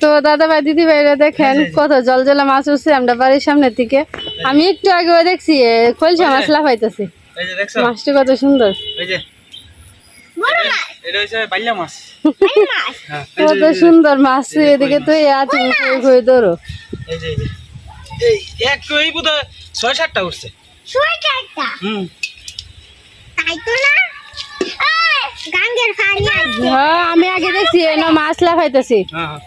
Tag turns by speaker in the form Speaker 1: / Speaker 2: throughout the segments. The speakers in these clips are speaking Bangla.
Speaker 1: তো দাদা ভাই দিদি ভাইরা দেখেন কত জল জলে মাছ উঠছে আমরা বাড়ির সামনের থেকে আমি একটু আগে ওই দেখছি খোলসা মাছ লাফাইতেছি।
Speaker 2: এই যে দেখছ?
Speaker 1: মাছটা কত সুন্দর।
Speaker 2: এই যে। এটা হচ্ছে বাল্যা মাছ। হ্যাঁ,
Speaker 1: কত সুন্দর মাছ এদিকে তো আছে ধরো।
Speaker 2: ছয় সাতটা উঠছে।
Speaker 1: হ্যাঁ আমি আগে দেখছি মাছ লাফাইতেছি।
Speaker 2: হ্যাঁ।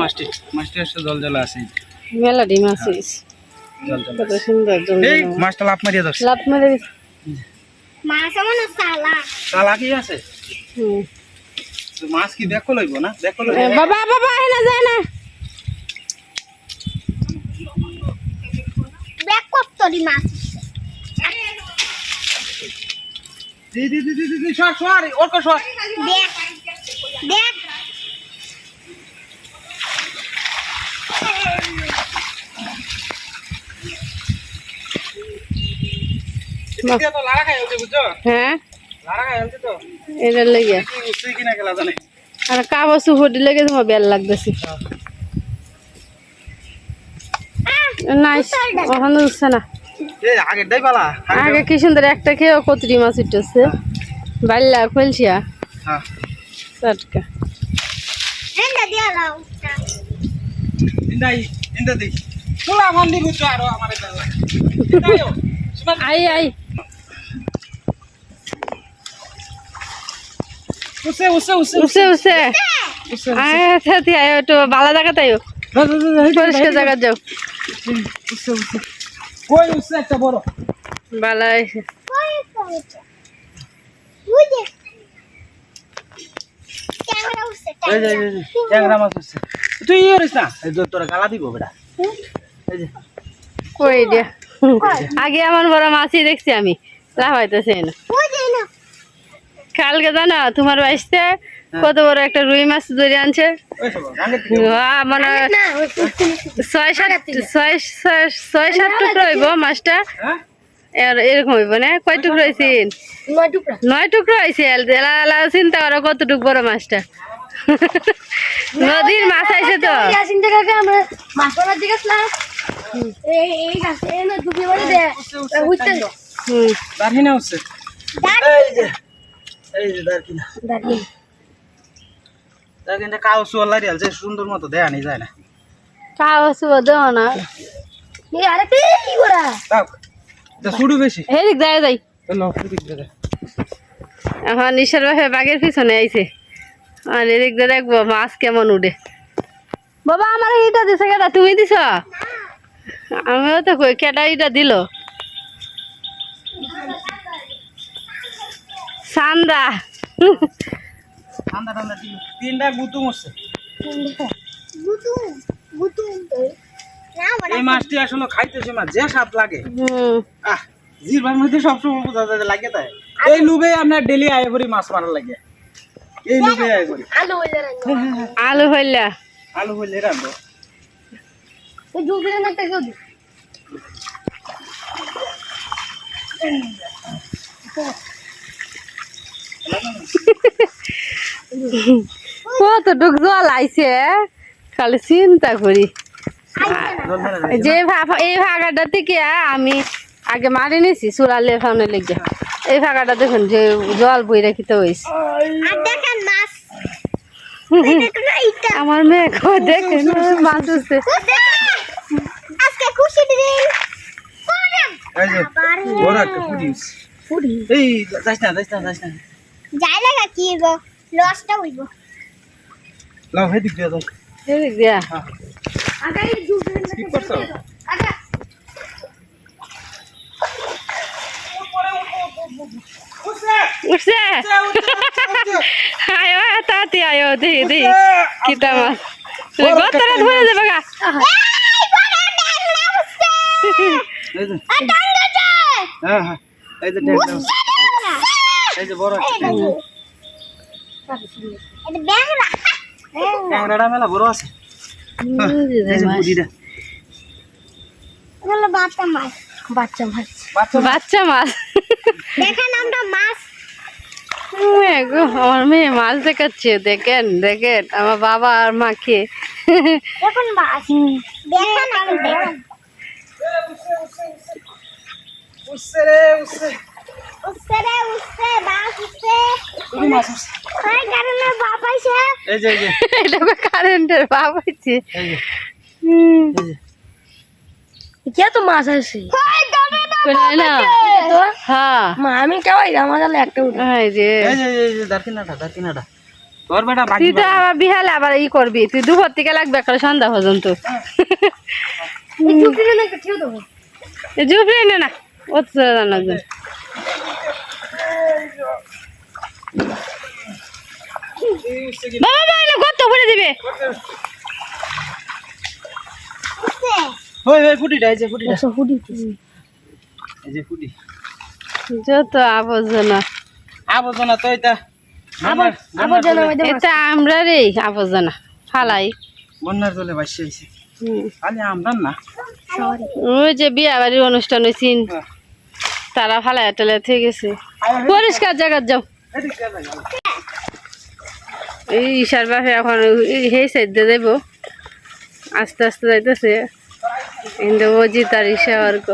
Speaker 2: মাছটি মাছটি আসছে জল জল আছে এই যে,
Speaker 1: মেলাডি মাছ হইছে।
Speaker 2: জল জল
Speaker 1: কত সুন্দর জল
Speaker 2: এই মাছটা লাভ মারিয়ে ধরছে
Speaker 1: লাফ মেরে দিছে।
Speaker 3: মাছ আমার সালা।
Speaker 2: তালা কি আছে?
Speaker 1: হুম।
Speaker 2: মাছ কি দেখো লইব না? দেখো লইব।
Speaker 1: বাবা বাবা যায় না।
Speaker 3: ব্যাক করতরি মাছ?
Speaker 2: দি দি দি দি দি সর সর ওর সর।
Speaker 3: দেখ দেখ
Speaker 2: এদিকে তো লাড়া খাই হচ্ছে বুঝছ
Speaker 1: হ্যাঁ? এটার লেগে
Speaker 2: উঠছে
Speaker 1: আর সুপুটি লেগে তোমার বেল লাগতেছে। নাইস ওখানে উঠছে না। আগে কি সুন্দর একটা খেয়ে কতটি মাছ উঠতেছে বাল্লা খুলছিয়া
Speaker 2: হ্যাঁ।
Speaker 1: টাটকা
Speaker 3: এন্ডা দিয়া লাও
Speaker 2: ইন্দাই ইন্দা দি তোলা মন্দির বুঝছ আরও আমারে পালা ইন্দাইও সুমান
Speaker 1: আই আই
Speaker 2: উসে উসে উসে
Speaker 1: উঠছে উঠছে
Speaker 2: উসে।
Speaker 1: আয় সাথে আয় একটু বালা জায়গা তাইও পরিষ্কার জায়গা যাও।
Speaker 2: Use use. কই উসে একটা বড়।
Speaker 1: বালা এসে
Speaker 3: কই কইছে বুঝে ক্যামেরা উঠছে
Speaker 2: এই যে এই যে ট্যাংরা মাছ উসে। তুই ইয়ে করিস না? তোরা গালা দিব বেটা।
Speaker 1: কই দিয়া আগে আমার বড় মাছই দেখছি আমি। না
Speaker 3: বুঝে না।
Speaker 1: কালকে জানো তোমার বাড়িতে কত বড় একটা রুই মাছ ধরে আনছে। মানে ছয় সাত ছয় ছয় সাত টুকরো হইব মাছটা।
Speaker 2: হ্যাঁ?
Speaker 1: আর এরকম হইব না? কয় টুকরো হয়েছে
Speaker 3: নয় টুকরো।
Speaker 1: হয়েছে এলা এলা চিন্তা করো কতটুক বড় মাছটা। নদীর মাছ আইছে তো। হুম।
Speaker 2: এই যে দারকিনা। সুন্দর মতো দেয়া নি যায় না।
Speaker 1: খাওয়া শুভ দেও না।
Speaker 3: এই আরে কি কি করা?
Speaker 2: তাও এটা সুডু বেশি।
Speaker 1: হেরিক যায় যাই
Speaker 2: চলো
Speaker 1: এখন নিশার বাপে বাঘের পিছনে আইছে। আর এদিক দিয়ে দেখব মাছ কেমন উঠে। বাবা আমার এইটা দিছে কেটা তুমি দিছ? আমিও তো কই কেটা এইটা দিল? সান্দা
Speaker 2: ঠান্ডা ঠান্ডা তিনটা গুতু মরছে।
Speaker 3: গুতু গুতু
Speaker 2: এই মাছটি আসলে খাইতেছে মাছ যে স্বাদ লাগে। আহ জিরবার মধ্যে সবসময় বোঝা যায় লাগে তাই। এই লুবে আপনার ডেলি আয় করি মাছ মারার লাগে। এই লুবে আয় করি।
Speaker 3: আলু হইলে
Speaker 1: আলু হইলা।
Speaker 2: আলু হইলে রাখব
Speaker 3: না কেউ দি।
Speaker 1: কতটুক জল আইছে খালি চিন্তা করি। যে এই ফাঁকাটা থেকে আমি আগে মারি নিছি চূড়ালে ফাউনে লেগে। এই ফাঁকাটা দেখুন যে জল বই রাখিতে হয়েছে
Speaker 3: আর দেখেন মাছ। দেখুন এইটা
Speaker 1: আমার মেয়ে দেখেন মাছ উঠছে
Speaker 3: আজকে খুশি দিন। করেন
Speaker 2: এই যে বড় একটা পুরিস
Speaker 3: পুরি
Speaker 2: এই যাইস না যাইস না যাইস না।
Speaker 3: যাই লাগা কি গো? লসটা হইব।
Speaker 2: লাও দিয়ে দাও
Speaker 1: এদিক দিয়া।
Speaker 2: হ্যাঁ।
Speaker 3: আগে এই জুগিরে না
Speaker 2: কি করছ?
Speaker 3: আগে
Speaker 1: উঠছে! আয়ো তাতি আয়ো দেহি দেহি কিতা মাছ গতরা ধরে যাবে গা।
Speaker 3: এই
Speaker 2: যে। হ্যাঁ হ্যাঁ। যে এই যে বড় একটা ট্যাংরা।
Speaker 3: এটা ড্যাংরা
Speaker 2: ট্যাংরাটা মেলা বড় আছে। এই যে পুরিটা
Speaker 3: হলো বাচ্চা মাছ। বাচ্চা মাছ।
Speaker 2: বাচ্চা
Speaker 1: বাচ্চা মাছ।
Speaker 3: দেখেন আমরা মাছ।
Speaker 1: আমার মেয়ে মাছ দেখাচ্ছে। দেখেন দেখেন আমার বাবা আর মাকে।
Speaker 3: দেখুন মাছ। দেখেন আমি দেখুন।
Speaker 2: রে উঠছে
Speaker 3: উঠছে রে উঠছে উঠছে
Speaker 1: কারেন্টের বাপ
Speaker 3: কে তো মাছ আমি আমার একটা
Speaker 1: তুই তো আবার বিহালে আবার ই করবি। তুই দুপুর থেকে লাগবে একটা সন্ধ্যা পর্যন্ত।
Speaker 3: না
Speaker 1: না ও বাবা করে দিবে।
Speaker 2: ওই ওই ফুটিটা এই যে ফুটিটা
Speaker 3: ফুটি
Speaker 2: এই যে ফুটি
Speaker 1: যত আবর্জনা।
Speaker 2: আবর্জনা তো এটা
Speaker 3: আবার আবার জানা মধ্যে
Speaker 1: এটা আমরা রে আবর্জনা ফালাই।
Speaker 2: বন্যার জলে ভাসছে খালি আমরা না।
Speaker 1: ওই যে বিয়া বাড়ির অনুষ্ঠান হয়েছে
Speaker 2: হ্যাঁ।
Speaker 1: তারা ফালাই টালাই থেকে গেছে। পরিষ্কার জায়গা যাও। এই ঈশার বাপে এখন সেই সাইড দিয়ে যাইব। আস্তে আস্তে যাইতেছে। কিন্তু বুঝি তার ঈশা অর্ক।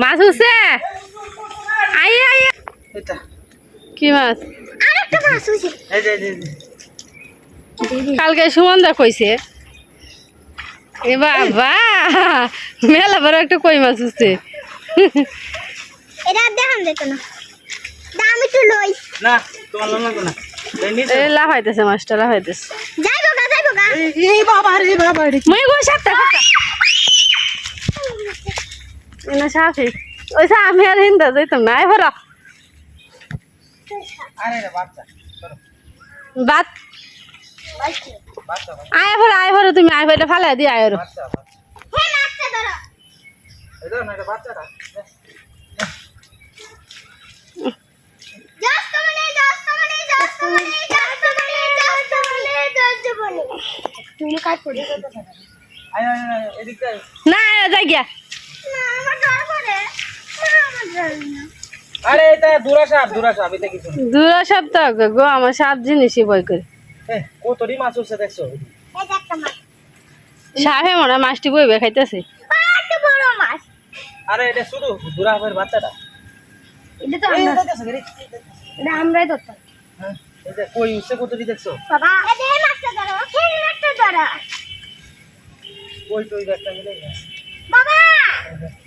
Speaker 1: মাছ উঠছে? আই আই কি মাছ? কালকে সুমন্দা কইছে এ বাবা মেলা বড় একটা কই মাছ উঠছে
Speaker 3: এটা দেখান যেত না দাম একটু লই।
Speaker 2: না তোমার লাগবে না। এই নিচে।
Speaker 1: এ লাফাইতেছে মাছটা লাফাইতেছে।
Speaker 3: যাইবো গা যাইবো গা।
Speaker 2: এই এই বাবা রে বাবা রে।
Speaker 1: মই গো সাতটা সাতটা সাফি ওই সা আমি আর হিন্দা যাইতাম না আই ভরা
Speaker 2: আরে রে বাচ্চা
Speaker 1: বাত
Speaker 2: বাচ্চা।
Speaker 1: আয় ভরা আয় ভরা তুমি আয় ভরা ফালাই দি আয়
Speaker 2: না
Speaker 3: মানে মানে মানে মানে মানে মানে।
Speaker 1: যাই গিয়া।
Speaker 2: আরে এটা দুরা সাপ দুরা সাপ এটা কিছু
Speaker 1: সপ্তাহ গো আমার সাত জিনিসই বই করে।
Speaker 2: কতটি মাছ উঠছে দেখছ
Speaker 3: এই যে একটা মাছ
Speaker 1: সাপে মনে মাছটি বইবে খাইতেছে?
Speaker 3: কত বড় মাছ।
Speaker 2: আরে এটা শুধু দুরা সাপের বাচ্চাটা।
Speaker 3: এটা তো আমরা এটা আমরাই ধরতাম।
Speaker 2: হ্যাঁ, এই যে কই উঠছে কতটি দেখছ?
Speaker 3: বাবা এই যে মাছটা ধরো হে মাছটা ধরো।
Speaker 2: কই টই একটা মিলে
Speaker 3: বাবা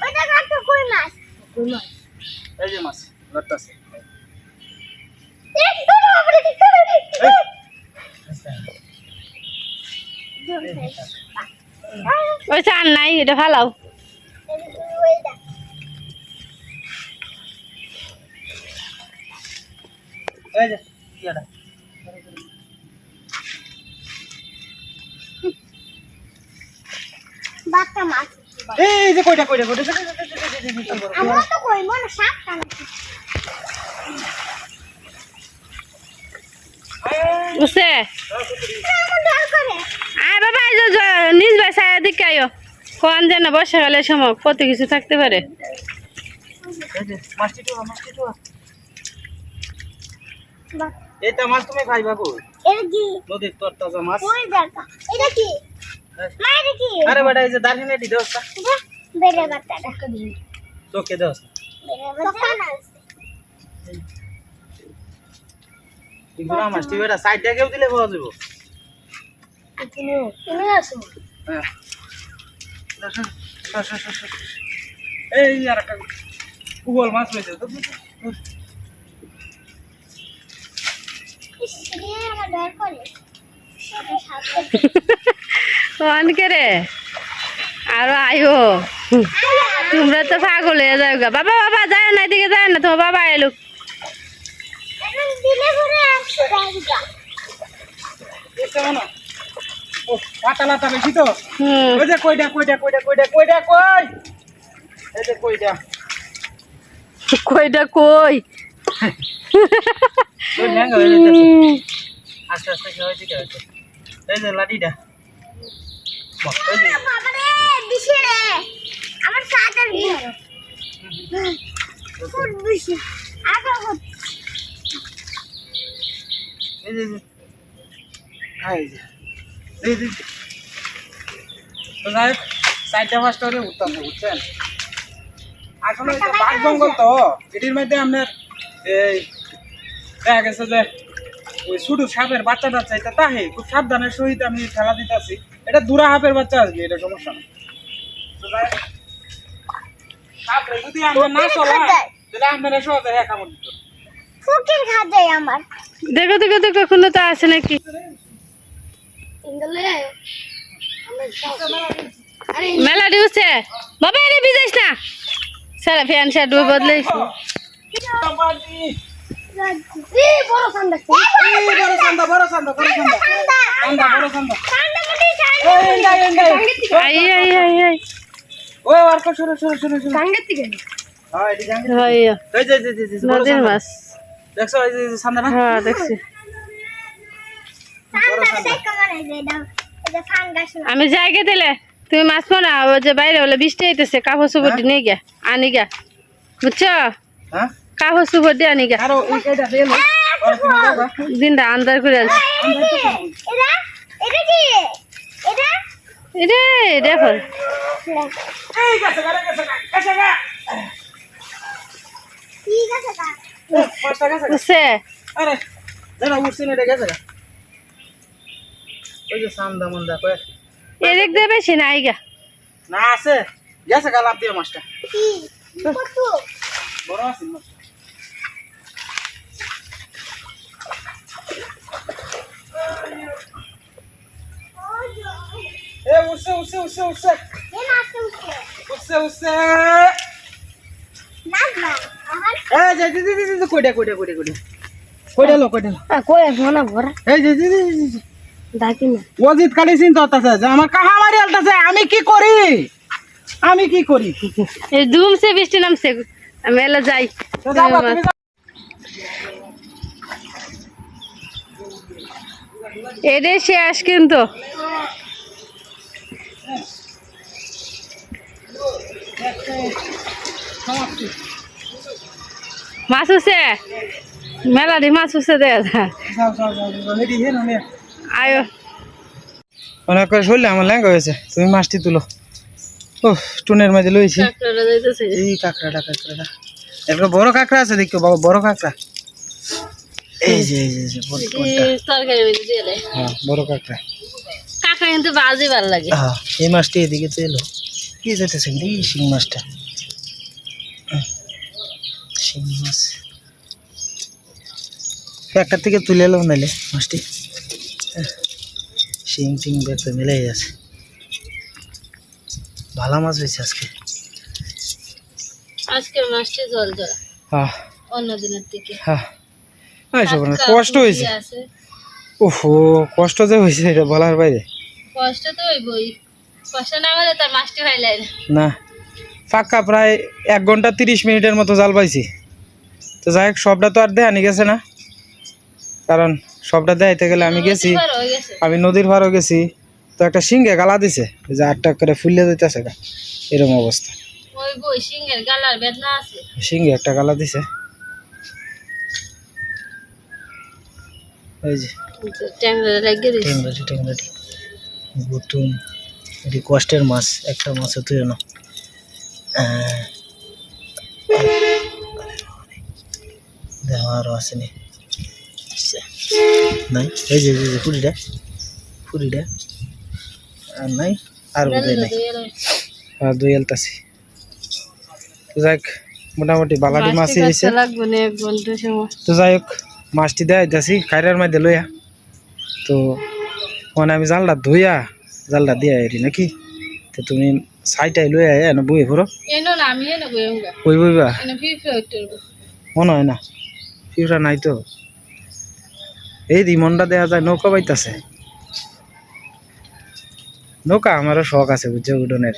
Speaker 3: ওইটা কত কই মাছ। কই মাছ?
Speaker 2: এই যে মাছ লড়তাছে
Speaker 3: এই ধরো বাবা রে ধরো।
Speaker 2: এই,
Speaker 1: ওই চান নাই এটা ফালাও।
Speaker 2: এই যে ইয়াটা
Speaker 3: বাচ্চা মাছ।
Speaker 2: এই যে কইটা কইটা কইটা
Speaker 3: আমরা তো কই মনে
Speaker 1: আয় বাবা নিজ বাসা দিকে আয়ো। কোন যেন বর্ষাকালের সময় কত কিছু থাকতে পারে।
Speaker 2: এটা মাছ সাইড দিলে পাওয়া যাব
Speaker 3: তুমি তুমি আসো
Speaker 2: হ্যাঁ। এই আর একটা মাছ হয়েছে
Speaker 3: রে?
Speaker 1: আরও আয়ো। তোমরা তো পাগল হয়ে যাও গা। বাবা বাবা যায় না এদিকে যায় না তোমার বাবা এলো।
Speaker 3: দিলে ঘুরে আসছে গাড়িটা
Speaker 2: দেখতে না? ও পাতা লাতা বেশি তো?
Speaker 1: হুম।
Speaker 2: ওই যে কইটা কইটা কইটা কইটা কইটা কই? এই যে কইটা
Speaker 1: কইটা কই?
Speaker 2: হয়ে আস্তে আস্তে কি হয়েছে কি হয়েছে এই যে লাঠিটা। বাহ, এই যে।
Speaker 3: বাবারে আমার বেশি আগা ফুট
Speaker 2: এই যে এই যে। হ্যাঁ, এই যে। এই যে। তো যাই হোক, চারটা পাঁচটা করে উঠতাম না, বুঝছেন তো এটির মধ্যে আপনার এই দেখা গেছে যে ওই ছোট সাপের বাচ্চা টাচ্চা এটা খুব সাবধানের সহিত আমি খেলা দিতেছি এটা দুরা হাপের বাচ্চা আসবে এটা সমস্যা না তারপরে যদি আমরা না হ্যাঁ
Speaker 3: ফুকির খা আমার।
Speaker 1: দেখো দেখো দেখো কোনো তো আছে নাকি? মেলাডি উঠছে বাবা এনে ভিজাইস না। সারা ফ্যান শার্ট
Speaker 3: সাঙ্গে
Speaker 2: হ্যাঁ এটি জাঙ্গি
Speaker 1: হয়
Speaker 2: এই যে যে যে যে
Speaker 1: নদীর মাছ।
Speaker 2: দেখছ এই যে এই যে চান্দা না
Speaker 1: হ্যাঁ দেখছি।
Speaker 3: না
Speaker 1: আমি জায়গা দিলে তুমি মাছ মারা ওই যে বাইরে হলে বৃষ্টি হইতেছে কাপড় চোপড় দিয়ে নিয়ে গিয়া আনি গা বুঝছ?
Speaker 2: হ্যাঁ?
Speaker 1: কাপড় চোপড় দিয়ে আনি গা দিনটা আন্দার করে আনছি। রে দেখো
Speaker 3: ঠিক আছে
Speaker 2: গেছে আরে দাঁড়া উঠছে না এটা গেছে গা। ওই যে চান্দা মন্দা কয়
Speaker 1: এদিক দিয়ে বেশি না আই গা।
Speaker 2: না আছে। গেছে গা লাভ দিয়ে মাছটা।
Speaker 3: কি কত
Speaker 2: বড় আছে মাছ এ উঠছে উঠছে উঠছে উঠছে।
Speaker 3: উঠছে।
Speaker 2: উঠছে উঠছে।
Speaker 3: না আহার
Speaker 2: এই যে দি দি দি দি কইটা কইটা কইটা কইটা কইটা লো কইটা লো?
Speaker 3: কই ভরা
Speaker 2: এই যে দি দি দি, দি
Speaker 3: ডাকি না।
Speaker 2: ওজিত খালি চিন্তা হতাছে যে আমার কাহা মারি আলতাছে আমি কি করি? আমি কি করি?
Speaker 1: এই ধুমছে বৃষ্টি নামছে আমি এলে যাই। এটাই শেষ কিন্তু। মাছ উঠছে মেলা দি মাছ উঠছে দে। আয়ো।
Speaker 2: অনেক করে শরীরে আমার ল্যাঙ্গা হয়েছে। তুমি মাছটি তুলো। ও টুনের মাঝে লইছি। এই কাঁকড়াটা কাঁকড়াটা। একটা বড় কাঁকড়া আছে দেখো বাবা বড় কাঁকড়া। এই যে এই যে, হ্যাঁ বড় কাঁকড়া।
Speaker 1: কাকা কিন্তু বাজি ভালো লাগে।
Speaker 2: হ্যাঁ এই মাছটি এদিকে তো এলো কি যেতেছে এই শিং মাছটা। শিং মাছ একটা থেকে তুলে এলো নাইলে মাছটি। হ্যাঁ, শিং টিং ব্যাগটা মিলে গেছে। ভালো মাছ হয়েছে আজকে।
Speaker 1: আজকের মাছটি জল জল
Speaker 2: হ্যাঁ
Speaker 1: অন্য দিনের থেকে।
Speaker 2: হ্যাঁ। কষ্ট হয়েছে। ওহো কষ্ট যে হয়েছে এটা বলার বাইরে।
Speaker 1: কষ্ট তো ওই কষ্ট না হলে তার মাছটি খাইলে
Speaker 2: না। ফাঁকা প্রায় এক ঘণ্টা তিরিশ মিনিটের মতো জাল পাইছি। তো যাই হোক সবটা তো আর দেখানি গেছে না। কারণ সবটা দেখাইতে গেলে আমি গেছি আমি নদীর পাড়ও গেছি। তো একটা সিংহে গালা দিছে যে আটটা করে ফুললে দিতেছে গা এরকম অবস্থা। সিংহে একটা গালা দিছে। ওই যে এটি কষ্টের মাছ একটা মাছও তুই না দেহ আরও আসেনি আচ্ছা। নাই এই যে এই যে ফুরিটা ফুরিটা আর নাই আর বোধহয় নাই। আর দুই যাই হোক, মোটামুটি বালাটি মাছই হয়েছে। তো যাই হোক মাছটি দেওয়া যাচ্ছি কায়রার মধ্যে লইয়া। তো মানে আমি জালটা ধুইয়া জালটা দিয়া এরি নাকি? তো তুমি সাইটাই লইয়া এনে বই ভরো
Speaker 1: এনো না আমি এনো বই আমরা
Speaker 2: বই বইবা
Speaker 1: এনো ফিফটি হইতে
Speaker 2: মনে হয় না ফিউরা নাই তো। এই দি মনটা দেওয়া যায় নৌকা বাইতাছে নৌকা আমারও শখ আছে বুঝছ উডনের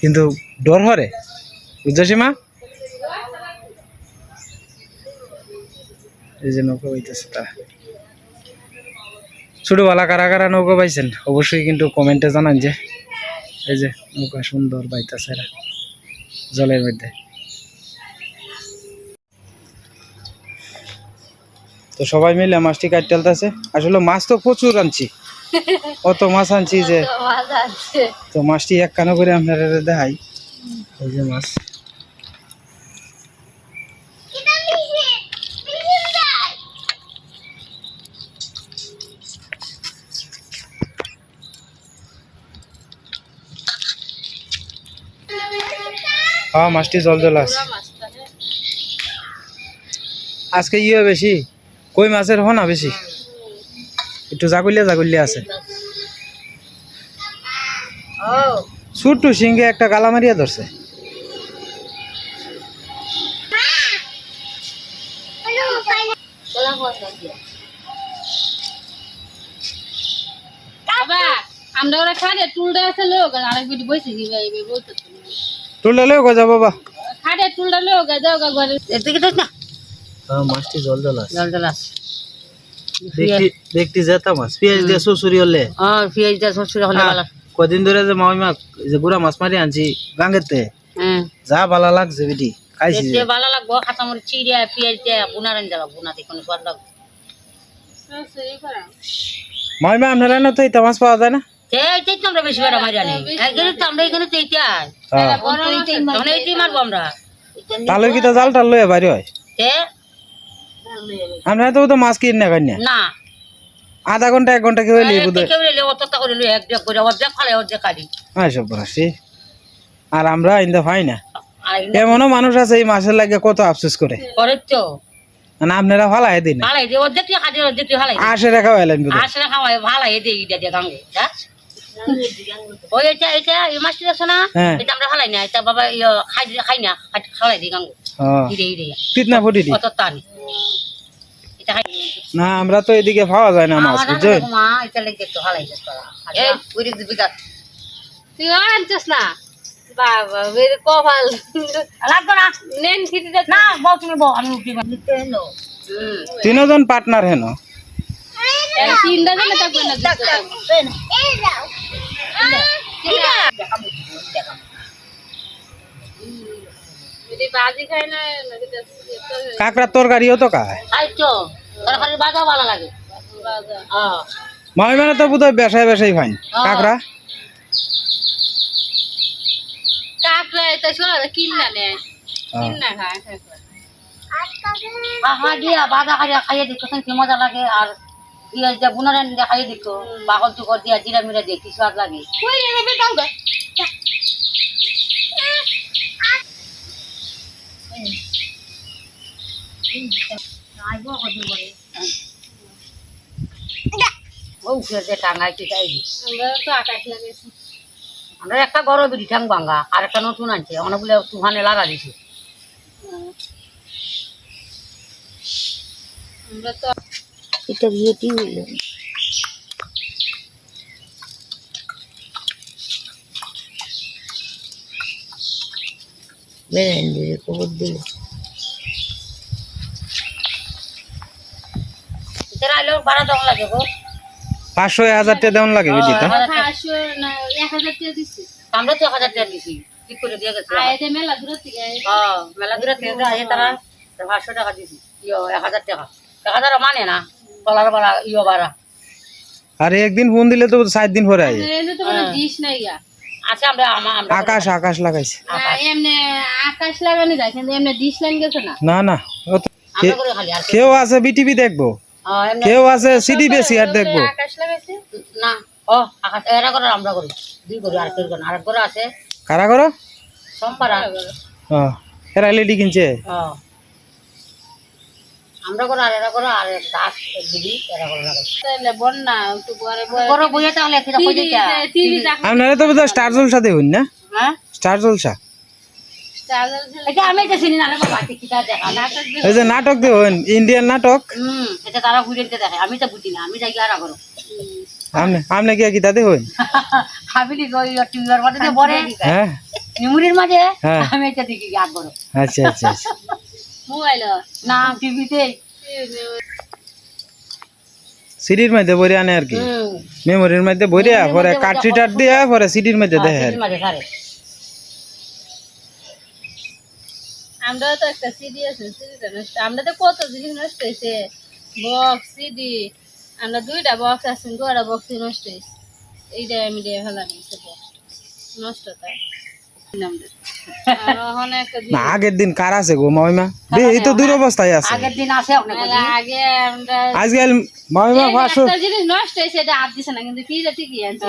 Speaker 2: কিন্তু ডর হরে বুঝছ সীমা? এই যে নৌকা বাইতেছে তারা ছোটবেলা কারা কারা নৌকা পাইছেন অবশ্যই কিন্তু কমেন্টে জানান যে। এই যে নৌকা সুন্দর বাইতাছে জলের মধ্যে। তো সবাই মিলে মাছটি কাটতে আলতেছে আসলে মাছ তো প্রচুর আনছি। কত মাছ আনছি যে তো মাছটি এক কানো করে আপনারা দেখাই। এই যে মাছ। হ্যাঁ মাছটি জল জল আছে। আজকে ইয়ে বেশি? কই মাছের হনা বেশি? একটু জাগুলিয়া জাগুলিয়া আছে। ছোট্ট সিংহে একটা গালা মারিয়া ধরছে।
Speaker 4: আমরা ওরা খাটে টুলটা আছে লোক, আর আরেক বসে কি বলতে
Speaker 2: তুললে লেও গো যাব বাবা।
Speaker 4: খাটে টুলটা লোক যাও গা ঘরে এদিকে দেখ না?
Speaker 2: হ্যাঁ মাছটি জল জল আছে।
Speaker 4: জল জল আছে।
Speaker 2: দেখতে দেখতে যেতাম মাছ। পেঁয়াজ দিয়ে শ্বশুরি হলে।
Speaker 4: হ্যাঁ পেঁয়াজ দিয়ে শ্বশুর হলে ভালো।
Speaker 2: কদিন ধরে যে মামিমা যে গুড়া মাছ মারি আনছি গাঙ্গেতে
Speaker 4: হ্যাঁ।
Speaker 2: যা ভালো লাগছে বেটি খাইছি যে।
Speaker 4: ভালো লাগবো কাঁচামরিচ চিড়িয়া পেঁয়াজ দিয়ে বুনা রান যাব বুনাতে কোনো স্বাদ লাগবে
Speaker 2: মামিমা আপনারা না তো এইটা মাছ পাওয়া যায় না।
Speaker 4: এইটাই তো বেশি বেড়া মারি আনি এখানে তো আমরা এখানে তো এইটাই।
Speaker 2: হ্যাঁ
Speaker 4: তখন এইটাই মারবো আমরা।
Speaker 2: তাহলে কি তো জাল টাল লয়ে বাড়ি হয়?
Speaker 4: তে
Speaker 2: তো তো মাছ কিনে খাই না?
Speaker 4: না।
Speaker 2: আধা ঘণ্টা এক ঘণ্টা কি হইলে বোধ
Speaker 4: কেউ রেলে অতটা করে লই এক দেখ করে অর্ধেক ফালে অর্ধেক কালি
Speaker 2: হয় সব রাশি আর আমরা ইন্দা পাই না। এমনও মানুষ আছে এই মাছের লাগে কত আফসোস করে।
Speaker 4: করে তো।
Speaker 2: মানে আপনারা ফালাই দিন
Speaker 4: ভালাই দিয়ে অর্ধেক কাটি অর্ধেক
Speaker 2: আশে হইলেন
Speaker 4: ভালাই দিয়ে ইটা দিয়ে গাঙ্গে হ্যাঁ? ওই এটা এটা এই মাছটি আছে না?
Speaker 2: হ্যাঁ।
Speaker 4: এটা আমরা খালাই না এটা বাবা ইয়ে খাই খাই না খাই- খালাই দিই গাঙ্গে ইরে ইরে
Speaker 2: কিতনা ফুটি দি।
Speaker 4: টানি।
Speaker 2: না আমরা তো এদিকে পাওয়া যায় না মাছ বুঝছেন
Speaker 4: মা এটা লেগে ভালাই দিস এই। উড়ি দিবি গাছ
Speaker 1: তুই আনছিস না? বাবা বের কপাল।
Speaker 4: লাগবে না
Speaker 1: নেন খিটি
Speaker 4: না বউ তুমি বউ আমি উঠি হুম।
Speaker 2: তিনজন পার্টনার হেন?
Speaker 1: তিনটা জনে না থাকবে। না তো তো
Speaker 2: কাঁকড়ার তরকারিও তো খায়
Speaker 4: তরকারি বাজা ভালো লাগে
Speaker 1: বাজা।
Speaker 4: হ্যাঁ
Speaker 2: মামি মানে তো বোধ হয় বেসাই ফাইন কাঁকড়া
Speaker 1: কাকড়া এটা শোনা কিনা নে
Speaker 2: হ্যাঁ।
Speaker 1: কিনা খায় কাকড়া।
Speaker 4: কাকা দিয়া বাজা খাইয়া খাইয়ে দিত কি মজা লাগে আর ইয়ে যে বুনারেন দিয়ে খাইয়ে দিত পাগল চুকর দিয়া জিরা মিরা দিয়ে কি স্বাদ লাগে?
Speaker 1: আমরা তো
Speaker 4: আমরা একটা গরম বিড়ি ঠাং ভাঙ্গা আর একটা নতুন আনছে অনেকগুলো তুফানে লাগা দিছে।
Speaker 1: আমরা তো
Speaker 4: এটা কি হইল। বেরেন কবর দিল।
Speaker 2: পাঁচশো এক হাজার টাকা দেওয়ান লাগে বেটি
Speaker 1: পাঁচশো এক হাজার টাকা
Speaker 4: আমরা তো এক হাজার টাকা দিছি ঠিক করে দিয়ে গেছে।
Speaker 1: মেলা দূর থেকে
Speaker 4: হ্যাঁ মেলা দূরে থেকে তারা পাঁচশো টাকা দিছি। এক হাজার টাকা। এক হাজার মানে না। কলার বাড়া ইয়ো বাড়া।
Speaker 2: আর একদিন ফোন দিলে তো সাত দিন পরে
Speaker 1: কোনো ডিশ নাই গা।
Speaker 4: আছে আমরা আমরা
Speaker 2: আকাশ আকাশ লাগাইছে।
Speaker 1: না, এমনি আকাশ লাগানো যায় কিন্তু এমনি ডিশ লাইন গেছে না।
Speaker 2: না না ও তো
Speaker 4: আমরা করে খালি আর
Speaker 2: কেউ আছে বিটিভি দেখব?
Speaker 4: হ্যাঁ,
Speaker 2: কেউ আছে সিডি বেশি আর দেখব?
Speaker 1: আকাশ লাগাইছে?
Speaker 4: না ও আকাশ এরা করে আমরা করি। দুই করি আর কেউ করে না। আর করে আছে।
Speaker 2: কারা করো?
Speaker 4: সোমবার
Speaker 2: ও এরা লেডি কিনছে?
Speaker 4: আমরা করে আর এরা করে আর দাস দিদি এরা করে
Speaker 1: তাহলে বন্যা একটু পরে
Speaker 4: বড় বইয়ে তাহলে
Speaker 2: আপনারা তো বোধহয় স্টার জলসা দেখুন না।
Speaker 4: হ্যাঁ?
Speaker 2: স্টার জলসা।
Speaker 4: আমি এটা চিনি না রে বাবা ঠিক কিটা দেখা না
Speaker 2: এই যে নাটক দেখুন ইন্ডিয়ান নাটক।
Speaker 4: হুম এটা তারা ঘুরে দেখে আমি তো বুঝি না আমি যাই আর করো।
Speaker 2: কি
Speaker 4: হাবিলি গই টিভির মধ্যে যে বড়ে
Speaker 2: হ্যাঁ।
Speaker 4: নিমুরির মাঝে
Speaker 2: হ্যাঁ।
Speaker 4: আমি এটা দেখি আর করো।
Speaker 2: আচ্ছা আচ্ছা আচ্ছা।
Speaker 1: মোবাইল
Speaker 4: না টিভিতে
Speaker 2: সিডির মধ্যে বইরে আনে আর কি। মেমোরির মধ্যে বইরে পরে কাটরি টাট দিয়ে পরে সিডির মধ্যে দেখে
Speaker 4: মাঝে সারে।
Speaker 1: আমরা তো একটা সিডি আছে সিডিটা নষ্ট আমরা তো কত জিনিস নষ্ট হয়েছে বক্স সিডি। আমরা দুইটা বক্স আছে দুটা বক্স নষ্ট হয়েছে এইটা আমি দিয়ে ফেলা নিয়েছে নষ্ট তাই
Speaker 2: আগের দিন কার আছে গো মামিমা এই তো দূর অবস্থায় আছে।
Speaker 1: দিন আগে আমরা
Speaker 2: আজকাল মামিমা
Speaker 1: এই জিনিস নষ্ট হয়েছে এটা হাত দিছে না কিন্তু ফ্রিজে ঠিকই আনছে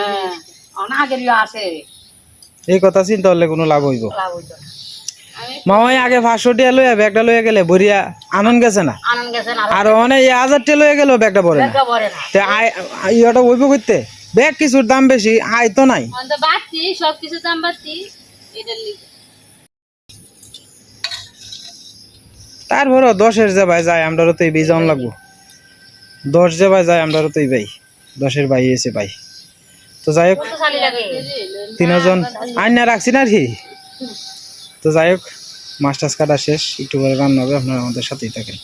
Speaker 2: এই কথা চিন্তা করলে কোনো লাভ হইব। মামাই আগে পাঁচশো টিয়া লইয়া ব্যাগটা লইয়া গেলে ভরিয়া আনন্দ গেছে না? আর মানে এই হাজার টিয়া লইয়া গেলেও ব্যাগটা ভরে না। তে আয় ইয়েটা হইব করতে। ব্যাগ কিছুর দাম বেশি আয় তো নাই।
Speaker 1: সব কিছু দাম বাড়তি।
Speaker 2: তারপরও দশের যে ভাই যায় আমরা তো এই বেজন লাগবো। দশ যে ভাই যায় আমরা তো এই ভাই দশের ভাই এসে ভাই। তো যাই হোক, তিনজন আইনা রাখছি না কি? তো যাই হোক মাছ টাছ কাটা শেষ, একটু পরে রান্না হবে, আপনারা আমাদের সাথেই থাকেন।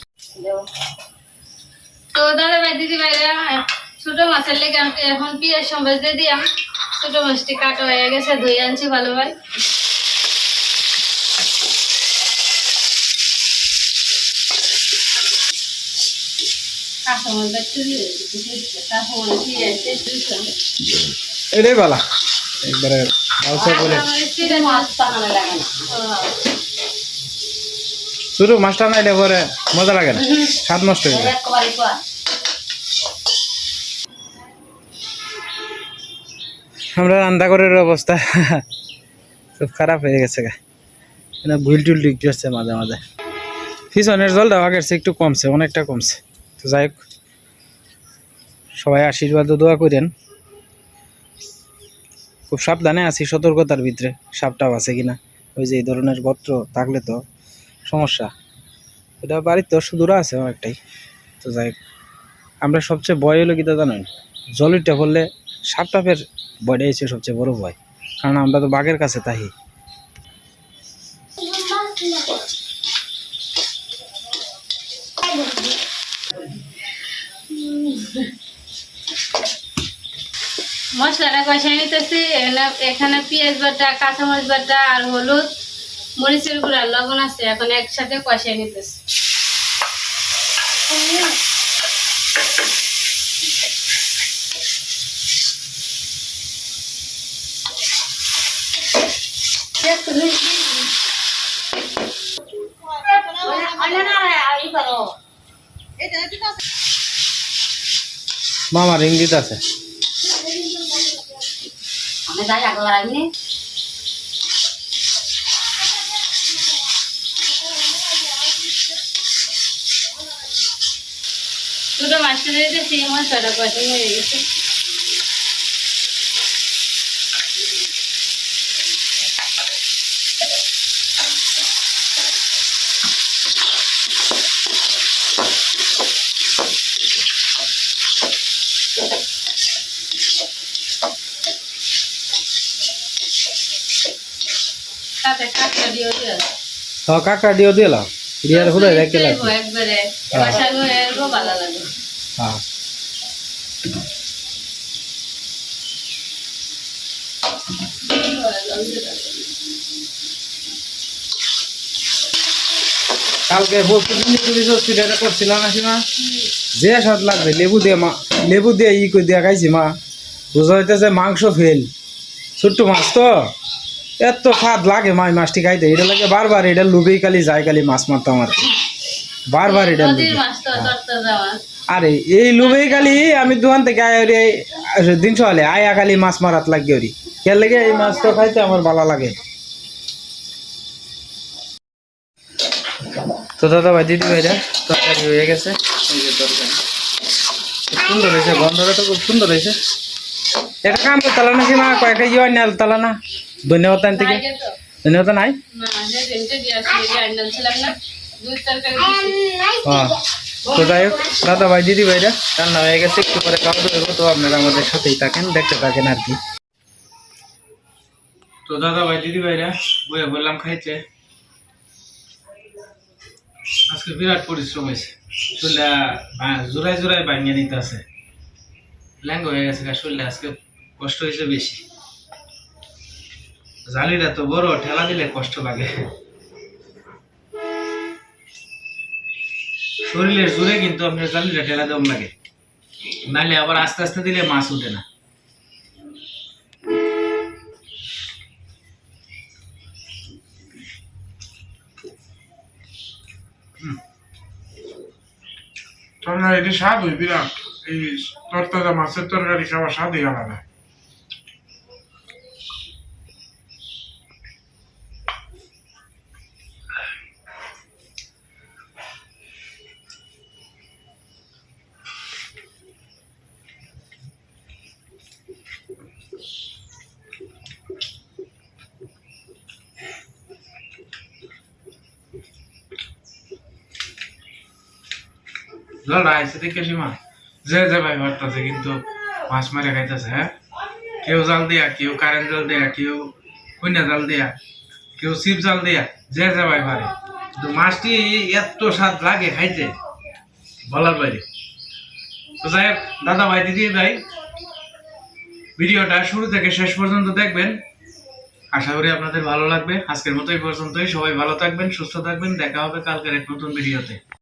Speaker 1: ছোট মাছের লেগে এখন পিঁয়াজ সম্বাস দিয়ে দিলাম। ছোট মাছটি কাটা হয়ে গেছে ধুয়ে আনছি ভালো ভাই।
Speaker 2: এটাই একবারে ব্যবসা করে। শুরু মাছটা নাইলে পরে মজা লাগে না। স্বাদ নষ্ট হয়ে যায়। আমরা রান্না করার অবস্থা। খুব খারাপ হয়ে গেছে গা। ভুল টুল ঠিক করছে মাঝে মাঝে। পিছনের জল দেওয়া গেছে একটু কমছে, অনেকটা কমছে। তো যাই হোক, সবাই আশীর্বাদ দোয়া করেন। খুব সাবধানে আছি সতর্কতার ভিতরে, সাপটাও আছে কিনা। ওই যে এই ধরনের পত্র থাকলে তো সমস্যা। এটা বাড়ির তো সুদূরা আছে অনেকটাই। তো যাই আমরা সবচেয়ে ভয় হলো কিতা জানেন? জলিটা করলে সাপ টাপের ভয়টা হচ্ছে সবচেয়ে বড় ভয় কারণ আমরা তো বাঘের কাছে তাহি
Speaker 1: মশলাটা কষাই নিতেছি এখানে- পেঁয়াজ বাটা, কাঁচামরিচ বাটা আর হলুদ, মরিচের গুঁড়া, লবণ আছে, এখন একসাথে কষাই নিতেছি।
Speaker 2: মামার ইঙ্গিত আছে
Speaker 1: দুটো মাছটা দিয়ে দিয়েছি মশলাটা কষাই হয়ে গেছে দাও।
Speaker 2: তো কাকা দিও দিলাম। রেখে লাগবে
Speaker 1: একবারে কষানো এরকম ভালো লাগে।
Speaker 2: হ্যাঁ। কালকে করছিলাম যে স্বাদ লাগবে লেবু দিয়ে মা লেবু দিয়ে ই করে দিয়ে খাইছি মা। বোঝা হইতেছে মাংস ফেল। ছোট্ট মাছ তো। এত স্বাদ লাগে মা এই মাছটি খাইতে। এটা লাগে বারবার এটা লুবেই খালি যায় খালি মাছ মারতাম আর কি। বারবার এটা আরে এই লুবেই খালি আমি দোকান থেকে আয় ওরে দিন সকালে আয়া খালি মাছ মারাত লাগে ওরি কে লাগে এই মাছ তো খাইতে আমার ভালো লাগে। তো দাদা ভাই দিদি ভাইরা তরকারি হয়ে গেছে। এই যে তরকারি। সুন্দর হয়েছে গন্ধটা তো খুব সুন্দর হয়েছে। এটা কাম করতে না সীমা কয়েকটা ইয়ে আনি তালা না? ধন্যবাদ থেকে ধন্যবাদ নাই? তো যাই হোক দাদা ভাই দিদি ভাইরা রান্না হয়ে গেছে একটু পরে খাওয়া দাওয়া তো আপনারা আমাদের সাথেই থাকেন দেখতে থাকেন আর কি। তো দাদা ভাই দিদি ভাইরা বইয়ে বললাম খাইতে। আজকে বিরাট পরিশ্রম হয়েছে। শরীরটা জোড়ায় জোড়ায় ভাঙিয়ে নিতে আছে। ল্যাঙ্গ হয়ে গেছে গা আজকে কষ্ট হয়েছে বেশি। জালিটা তো বড়, ঠেলা দিলে কষ্ট লাগে। শরীরের জোরে কিন্তু আপনার জালিটা ঠেলা দেওয়া লাগে। নাহলে আবার আস্তে আস্তে দিলে মাছ উঠে না।
Speaker 5: তরকারিটি স্বাদ হই বিরাট। এই তরতাজা মাছের তরকারি খাওয়ার স্বাদই আলাদা।
Speaker 2: জল আইসে দেখে সীমা যে যে ভাই ভাবতেছে কিন্তু মাছ মারে খাইতেছে হ্যাঁ? কেউ জাল দিয়া কেউ কারেন্ট জাল দেয়া কেউ কন্যা জাল দেয়া কেউ শিব জাল দেয়া যে যে ভাই পারে কিন্তু মাছটি এত স্বাদ লাগে খাইতে বলার বাইরে। তো যাই হোক, দাদা ভাই দিদি ভাই ভিডিওটা শুরু থেকে শেষ পর্যন্ত দেখবেন। আশা করি আপনাদের ভালো লাগবে। আজকের মতো এই পর্যন্তই। সবাই ভালো থাকবেন সুস্থ থাকবেন। দেখা হবে কালকের এক নতুন ভিডিওতে।